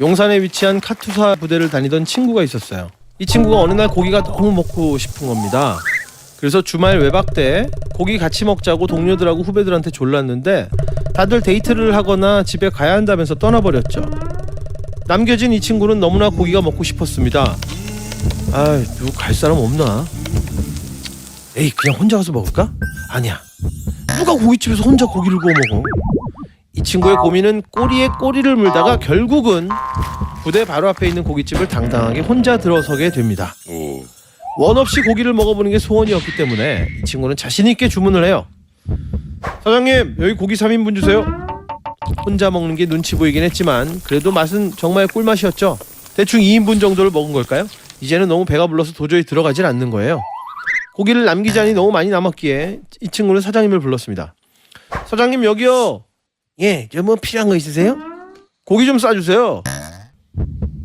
용산에 위치한 카투사 부대를 다니던 친구가 있었어요. 이 친구가 어느 날 고기가 너무 먹고 싶은 겁니다. 그래서 주말 외박 때 고기 같이 먹자고 동료들하고 후배들한테 졸랐는데 다들 데이트를 하거나 집에 가야 한다면서 떠나버렸죠. 남겨진 이 친구는 너무나 고기가 먹고 싶었습니다. 아, 누구 갈 사람 없나? 에이, 그냥 혼자 가서 먹을까? 아니야. 누가 고깃집에서 혼자 고기를 구워 먹어? 이 친구의 고민은 꼬리에 꼬리를 물다가 결국은 부대 바로 앞에 있는 고깃집을 당당하게 혼자 들어서게 됩니다. 오. 원 없이 고기를 먹어보는 게 소원이었기 때문에 이 친구는 자신 있게 주문을 해요. 사장님 여기 고기 3인분 주세요. 혼자 먹는 게 눈치 보이긴 했지만 그래도 맛은 정말 꿀맛이었죠. 대충 2인분 정도를 먹은 걸까요? 이제는 너무 배가 불러서 도저히 들어가질 않는 거예요. 고기를 남기자니 너무 많이 남았기에 이 친구는 사장님을 불렀습니다. 사장님 여기요. 예, 저 뭐 필요한 거 있으세요? 고기 좀 싸주세요.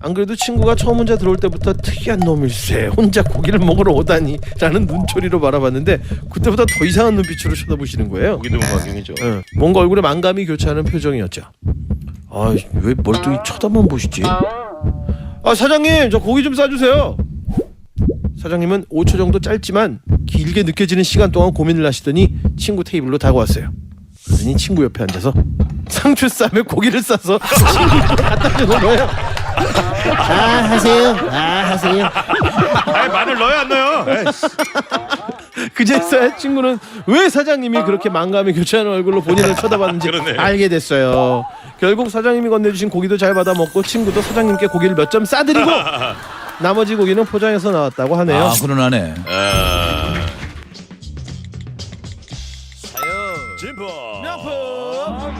안 그래도 친구가 처음 혼자 들어올 때부터 특이한 놈일세 혼자 고기를 먹으러 오다니 라는 눈초리로 바라봤는데 그때보다 더 이상한 눈빛으로 쳐다보시는 거예요 고기 드문 광경이죠. 예, 뭔가 얼굴에 만감이 교차하는 표정이었죠 아왜 멀뚱히 쳐다만 보시지 아 사장님 저 고기 좀 싸주세요 사장님은 5초 정도 짧지만 길게 느껴지는 시간 동안 고민을 하시더니 친구 테이블로 다가왔어요 그러더니 친구 옆에 앉아서 상추 쌈에 고기를 싸서 친구 갖다 주는 거예요 아 하세요 아 하세요 아니 마늘 넣어요 안 넣어요? 에이씨. 그제서야 친구는 왜 사장님이 그렇게 만감이 교차하는 얼굴로 본인을 쳐다봤는지 그러네. 알게 됐어요. 결국 사장님이 건네주신 고기도 잘 받아 먹고 친구도 사장님께 고기를 몇 점 싸드리고 나머지 고기는 포장해서 나왔다고 하네요. 아 그러나네. 아. 사요. 진포. 명품